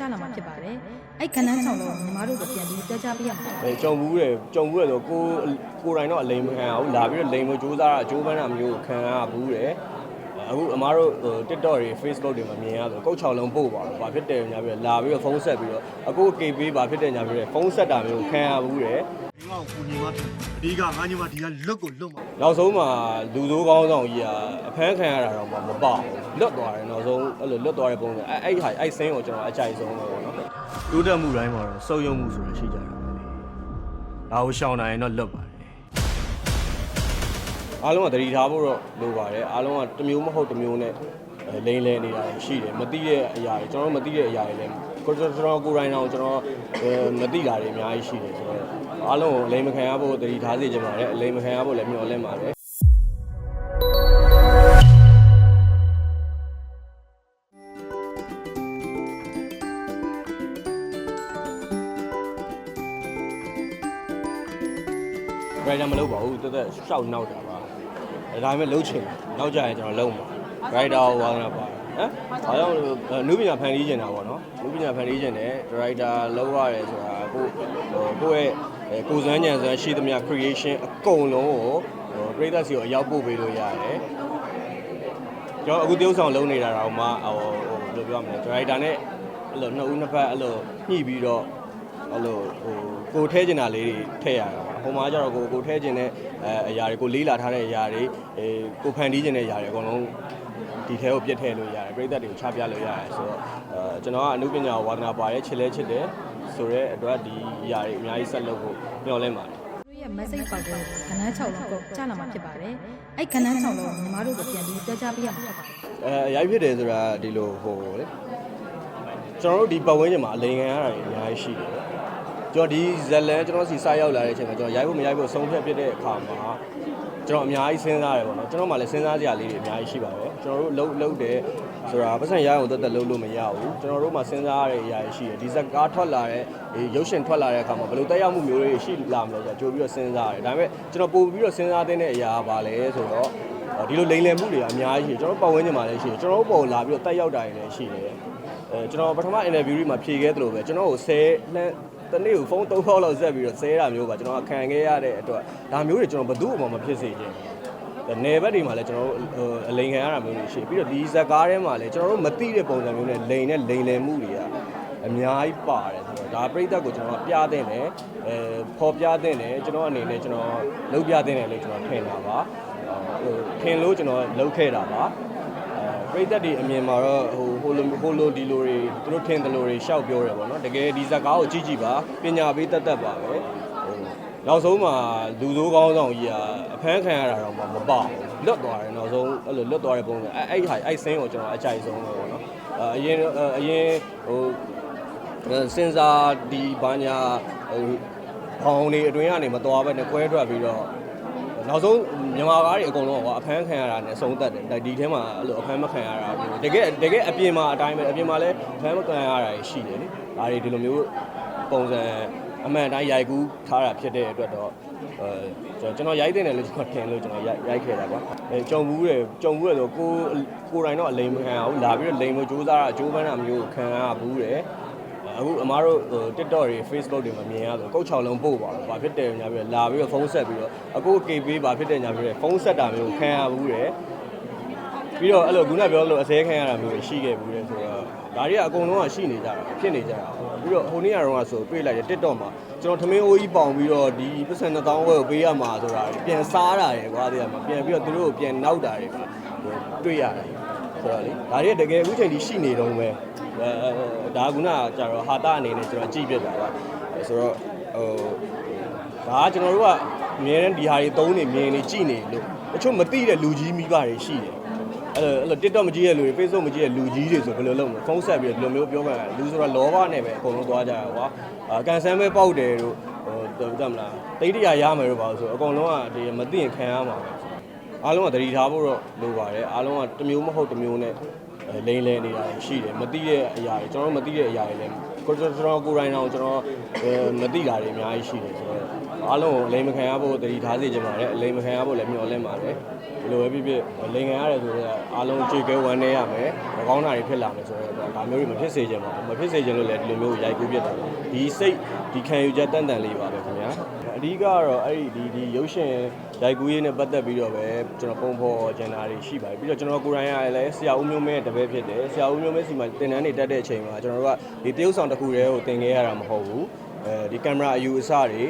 ကြာလာမှာဖြစ်ပါတယ်အဲ့ခဏန်းဆောင်တော့ညီမတို့ကိုပြန်ပြီးပြောကြားပေးရမှာပါအဲကြုံဘူးတယ်ကြုံဘူးတယ်ဆိုကိုကိုယ်တိုင်တော့အလိမ်မခံရဘူးလာပြီးတော့လိမ်ဖို့ကြိုးစားတာအကျိုးပန်းတာမျိုးကိုခံရဘူးတယ်အခုအမားတို့ဟို TikTok တွေ Facebook တွေမှာမြင်ရဆိုကုတ်6လုံးပို့ပါတော့ဘာဖြစ်တယ်ညာပြီးတော့လာပြီးတော့ဖုန်းဆက်ပြီးတော့အခု KB ဘာဖြစ်တယ်ညာပြီးတော့ဖုန်းဆက်တာမျိုးကိုခံရဘူးတယ် ဒီကောင်ကိုညီမဖြစ်အဓိကငါညီမဒီကလွတ်ကိုလွတ်မှာနောက်ဆုံးမှာလူစိုးကောင်းဆောင်ကြီးကအဖမ်းခံရတာတော့မပေါ့ဘူးလွတ်သွားတယ်နောက်ဆုံးအဲ့လိုလွတ်သွားတဲ့ပုံစံအဲ့အဲ့ဟာအဲ့ဆင်းကိုကျွန်တော်အကြိုက်ဆုံးပဲပေါ့နော်တိုးတက်မှုတိုင်းမှာတော့စုံယုံမှုဆိုတာရှိကြတယ်ပဲလေဒါကိုရှောင်နိုင်ရင်တော့လွတ်ပါတယ်အားလုံးကသတိထားဖို့တော့လိုပါတယ်အားလုံးကတစ်မျိုးမဟုတ်တစ်မျိုးနဲ့အဲလိမ့်လဲနေတာရှိတယ်မသိတဲ့အရာတွေကျွန်တော်တို့မသိတဲ့အရာတွေလည်း ကိုကျွန်တော်ကိုယ်တိုင်တော့ကျွန်တော်အဲမသိတာတွေအများကြီးရှိတယ်ဆိုတော့အားလုံးကိုလိမ့်မခံရဖို့သတိထားစေချင်ပါတယ်အလိမ့်မခံရဖို့လည်းမျှော်လင့်ပါတယ်ဘယ်ကြမလုပ်ပါဘူးတက်တက်ရှောက်နောက်တာပါဒါပေမဲ့လှုပ်ချင်နောက်ကြရင်ကျွန်တော်လုံးပါဂရိုက်တာဝါသနာပါ ဟမ်ဘာကြောင့်နုပညာဖန်တီးကျင်တာပေါ့နော်နုပညာဖန်တီးကျင်တယ်ဒရိုက်တာလုပ်ရတယ်ဆိုတာကိုဟိုကိုယ့်ရဲ့ကိုယ်စွမ်းဉာဏ်စွမ်းရှိသမျှ creation အကုန်လုံးကိုဟိုပရိသတ်စီကိုအရောက်ပို့ပေးလို့ရတယ်ကျွန်တော်အခုတရုပ်ဆောင်လုပ်နေတာတော့မှဟိုဟိုဘယ်လိုပြောရမလဲဒရိုက်တာနဲ့အဲ့လိုနှစ်ဦးနှစ်ဖက်အဲ့လိုညှိပြီးတော့အဲ့လိုဟိုကိုထဲကျင်တာလေးတွေထည့်ရတာပါဟိုမှာကျတော့ကိုကိုထဲကျင်တဲ့အဲအရာတွေကိုလေးလာထားတဲ့အရာတွေအဲကိုဖန်တီးကျင်တဲ့အရာတွေအကုန်လုံး ဒီထဲကိုပြည့်ထည့်လို့ရတယ်ပြိသက်တွေကိုချပြလို့ရတယ်ဆိုတော့အဲကျွန်တော်ကအနုပညာဝါသနာပါရဲ့ချစ်လဲချစ်တယ်ဆိုတော့အတွက်ဒီအရာတွေအများကြီးဆက်လုပ်ဖို့မျှော်လင့်ပါတယ်တို့ရဲ့ message ပေါက်ကိုခဏန်း6လုံးကိုကြာလာမှာဖြစ်ပါတယ်အဲ့ခဏန်းဆောင်တော့ညီမတို့ကိုပြန်ပြီးပြောကြားပေးရမှာဖြစ်ပါတယ်အဲအရိုက်ဖြစ်တယ်ဆိုတာဒီလိုဟိုလေကျွန်တော်တို့ဒီပတ်ဝန်းကျင်မှာအလိန်ခံရတာတွေအများကြီးရှိတယ်ကျွန်တော်ဒီဇက်လန်ကျွန်တော်စီစရောက်လာတဲ့အချိန်မှာကျွန်တော်ရိုက်ဖို့မရိုက်ဖို့ဆုံးဖြတ်ဖြစ်တဲ့အခါမှာ ကျွန်တော်အများကြီးစဉ်းစားတယ်ပေါ့နော်ကျွန်တော်မှလည်းစဉ်းစားစရာလေးတွေအများကြီးရှိပါတယ်ကျွန်တော်တို့လှုပ်လှုပ်တယ်ဆိုတာပတ်စံရအောင်တက်တက်လှုပ်လို့မရဘူးကျွန်တော်တို့မှစဉ်းစားရတဲ့အရာတွေရှိတယ်ဒီဇက်ကားထွက်လာတဲ့ရုပ်ရှင်ထွက်လာတဲ့အခါမှာဘယ်လိုတက်ရောက်မှုမျိုးတွေရှိလာမလဲဆိုတော့ကြိုပြီးတော့စဉ်းစားရတယ်ဒါပေမဲ့ကျွန်တော်ပို့ပြီးတော့စဉ်းစားတဲ့အရာကဘာလဲဆိုတော့ဒီလိုလိမ်လည်မှုတွေကအများကြီးရှိတယ်ကျွန်တော်ပတ်ဝန်းကျင်မှာလည်းရှိတယ်ကျွန်တော်တို့ပေါ်လာပြီးတော့တက်ရောက်တာတွေလည်းရှိတယ်အဲကျွန်တော်ပထမ interview တွေမှာဖြေခဲ့သလိုပဲကျွန်တော်ကို10လမ်း တနေ့ကိုဖုန်း3ခေါက်လောက်ဆက်ပြီးတော့ဆဲတာမျိုးပါကျွန်တော်ကခံခဲ့ရတဲ့အတွက်ဒါမျိုးတွေကျွန်တော်ဘယ်သူ့မှမဖြစ်စေချင်ဘူးနယ်ဘက်တွေမှာလည်းကျွန်တော်တို့အလိန်ခံရတာမျိုးတွေရှိပြီးတော့ဒီဇက်ကားထဲမှာလည်းကျွန်တော်တို့မသိတဲ့ပုံစံမျိုးနဲ့လိန်နဲ့လိန်လည်မှုတွေကအများကြီးပါတယ်ဆိုတော့ဒါပြိသက်ကိုကျွန်တော်ပြတဲ့တယ်အဲပေါ်ပြတဲ့တယ်ကျွန်တော်အနေနဲ့ကျွန်တော်လုပ်ပြတဲ့တယ်လို့ကျွန်တော်ထင်တာပါဟိုထင်လို့ကျွန်တော်လုပ်ခဲ့တာပါ အဲပြိသက်တွေအမြင်မှာတော့ဟိုဟိုလိုဟိုလိုဒီလိုတွေသူတို့ထင်တယ်လို့တွေရှောက်ပြောတယ်ပေါ့နော်တကယ်ဒီဇက်ကားကိုကြည့်ကြည့်ပါပညာပေးတတ်တတ်ပါပဲဟိုနောက်ဆုံးမှာလူစိုးကောင်းဆောင်ကြီးကအဖမ်းခံရတာတော့မပေါ့ဘူးလွတ်သွားတယ်နောက်ဆုံးအဲ့လိုလွတ်သွားတဲ့ပုံစံအဲ့အဲ့ဟာအဲ့ဆင်းကိုကျွန်တော်အကြိုက်ဆုံးပဲပေါ့နော်အရင်အရင်ဟိုစင်စာဒီဘာညာဟိုဘောင်နေအတွင်းကနေမသွားဘဲနဲ့ကွဲထွက်ပြီးတော့ နောက်ဆုံးမြန်မာကားတွေအကုန်လုံးကအဖမ်းခံရတာနဲ့ဆုံးသက်တယ်ဒါဒီထဲမှာအဲ့လိုအဖမ်းမခံရတာမျိုးတကယ်တကယ်အပြင်မှာအတိုင်းပဲအပြင်မှာလည်းအဖမ်းမခံရတာရှိတယ်လေဒါတွေဒီလိုမျိုးပုံစံအမှန်တိုင်းရိုက်ကူးထားတာဖြစ်တဲ့အတွက်တော့အဲကျွန်တော်ရိုက်တဲ့တယ်လို့ကျွန်တော်ထင်လို့ကျွန်တော်ရိုက်ရိုက်ခဲ့တာပါအဲကြုံဘူးတယ်ကြုံဘူးတယ်ဆိုကိုကိုယ်တိုင်တော့အလိမ်မခံရဘူးလာပြီးတော့လိမ်ဖို့ကြိုးစားတာအကျိုးပန်းတာမျိုးကိုခံရဘူးတယ် အခုအမားတို့ဟို TikTok တွေ Facebook တွေမှာမြင်ရဆိုကုတ်6လုံးပို့ပါတော့ဘာဖြစ်တယ်ညာပြီးတော့လာပြီးတော့ဖုန်းဆက်ပြီးတော့အခု KB ဘာဖြစ်တယ်ညာပြီးတော့ဖုန်းဆက်တာမျိုးခံရဘူးတယ်ပြီးတော့အဲ့လိုခုနပြောလို့အစဲခံရတာမျိုးရှိခဲ့ဘူးတယ်ဆိုတော့ဒါတွေကအကုန်လုံးကရှိနေကြတာဖြစ်နေကြတာပြီးတော့ဟိုနေ့ကတော့ဆိုတွေ့လိုက်တယ် TikTok မှာကျွန်တော်ထမင်းအိုးကြီးပေါင်ပြီးတော့ဒီပတ်စံ1000ဝယ်ကိုပေးရမှာဆိုတာပြန်စားတာရယ်ကွာတဲ့မှာပြန်ပြီးတော့သူတို့ကိုပြန်နောက်တာတွေပါတွေ့ရတယ်ဆိုတော့လေဒါတွေကတကယ်အခုချိန်ကြီးရှိနေတော့ပဲအဲ ဒါကခုနကကြတော့ဟာတာအနေနဲ့ကျွန်တော်ကြည့်ပြတာပါဆိုတော့ဟိုဒါကကျွန်တော်တို့ကအမြဲတမ်းဒီဟာတွေသုံးနေမြင်နေကြည့်နေလို့တချို့မသိတဲ့လူကြီးမိဘတွေရှိတယ်အဲ့လိုအဲ့လို TikTok မကြည့်တဲ့လူတွေ Facebook မကြည့်တဲ့လူကြီးတွေဆိုဘယ်လိုလုပ်မလဲဖုန်းဆက်ပြီးတော့ဒီလိုမျိုးပြောမှလူဆိုတော့လောဘနဲ့ပဲအကုန်လုံးသွားကြရကွာအကန်ဆန်းပဲပေါက်တယ်တို့ဟိုတတ်မလားတိတ်တရာရမယ်တို့ပါဆိုအကုန်လုံးကဒီမသိရင်ခံရမှာပဲအားလုံးကသတိထားဖို့တော့လိုပါတယ်အားလုံးကတစ်မျိုးမဟုတ်တစ်မျိုးနဲ့ လိမ့်လဲနေတာရှိတယ်မသိတဲ့အရာတွေကျွန်တော်တို့မသိတဲ့အရာတွေလည်းကိုကိုကျွန်တော်ကိုယ်တိုင်တော့ကျွန်တော်မသိတာတွေအများကြီးရှိတယ်ဆိုတော့အားလုံးကိုအလိမ်မခံရဖို့တတိထားစေချင်ပါတယ်အလိမ်မခံရဖို့လည်းမျှော်လင့်ပါတယ်ဘယ်လိုပဲဖြစ်ဖြစ်လိမ်ခံရတယ်ဆိုတော့အားလုံးကြွေကဲဝမ်းနေရမယ်မကောင်းတာတွေဖြစ်လာမယ်ဆိုတော့ဒါမျိုးတွေမဖြစ်စေချင်ပါဘူးမဖြစ်စေချင်လို့လည်းဒီလိုမျိုးရိုက်ကူးပြတာဒီစိတ်ဒီခံယူချက်တန်တန်လေးပါပဲခင်ဗျာ အဓိကတော့အဲ့ဒီဒီရုပ်ရှင်ရိုက်ကူးရေးနဲ့ပတ်သက်ပြီးတော့ပဲကျွန်တော်ပုံဖော်ဂျန်နာတွေရှိပါတယ်ပြီးတော့ကျွန်တော်ကိုယ်တိုင်ကလည်းဆရာဦးမျိုးမင်းရဲ့တပည့်ဖြစ်တယ်ဆရာဦးမျိုးမင်းစီမှာတင်တန်းနေတက်တဲ့အချိန်မှာကျွန်တော်တို့ကဒီတရုပ်ဆောင်တစ်ခုတည်းကိုတင်ခဲ့ရတာမဟုတ်ဘူးအဲဒီကင်မရာအယူအဆတွေ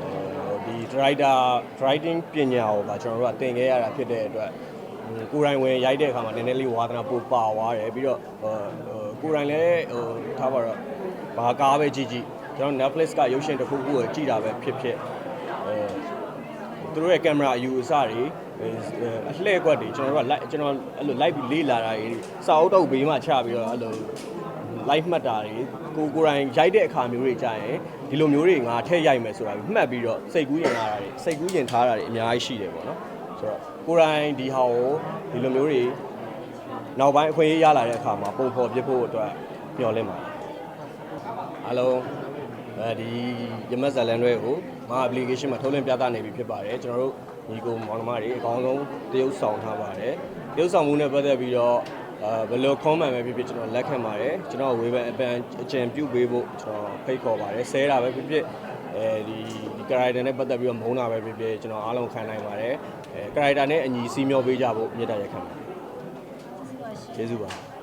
အဲဒီ driver driving ပညာကိုပါကျွန်တော်တို့ကတင်ခဲ့ရတာဖြစ်တဲ့အတွက်ဟိုကိုယ်တိုင်ဝင်ရိုက်တဲ့အခါမှာနည်းနည်းလေးဝါသနာပိုပါသွားတယ်ပြီးတော့ဟိုကိုယ်တိုင်လည်းဟိုထားပါတော့ဘာကားပဲကြည့်ကြည့် ကျွန်တော် Netflix ကရုပ်ရှင်တစ်ခုခုကိုကြည့်တာပဲဖြစ်ဖြစ်အဲသူတို့ရဲ့ကင်မရာအယူအဆတွေအလှည့်ကွက်တွေကျွန်တော်တို့က live ကျွန်တော်အဲ့လို live လေးလာတာတွေစာအုပ်တုပ်ဘေးမှာချပြီးတော့အဲ့လို live မှတ်တာတွေကိုကိုယ်တိုင်ရိုက်တဲ့အခါမျိုးတွေကြာရင်ဒီလိုမျိုးတွေငါထည့်ရိုက်မယ်ဆိုတာမှတ်ပြီးတော့စိတ်ကူးရင်ထားတာတွေစိတ်ကူးရင်ထားတာတွေအများကြီးရှိတယ်ပေါ့နော်ဆိုတော့ကိုယ်တိုင်ဒီဟာကိုဒီလိုမျိုးတွေနောက်ပိုင်းအခွင့်အရေးရလာတဲ့အခါမှာပုံဖော်ပြဖို့အတွက်မျှော်လင့်ပါတယ်အားလုံး အဲဒီရမက်ဇလန်တွေကိုမဟာ application မှာထုတ်လင်းပြသနေပြီဖြစ်ပါတယ်ကျွန်တော်တို့ညီကိုမောင်နှမတွေအကောင်းဆုံးတရုပ်ဆောင်ထားပါတယ်တရုပ်ဆောင်မှုနဲ့ပတ်သက်ပြီးတော့အာဘယ်လို comment ပဲဖြစ်ဖြစ်ကျွန်တော်လက်ခံပါတယ်ကျွန်တော်ဝေဖန်အပန်အကြံပြုပေးဖို့ကျွန်တော်ဖိတ်ခေါ်ပါတယ်ဆဲတာပဲဖြစ်ဖြစ်အဲဒီဒီ character နဲ့ပတ်သက်ပြီးတော့မုန်းတာပဲဖြစ်ဖြစ်ကျွန်တော်အားလုံးခံနိုင်ပါတယ်အဲ character နဲ့အညီစီမျောပေးကြဖို့မြတ်တာရက်ခံပါတယ်ကျေးဇူးပါ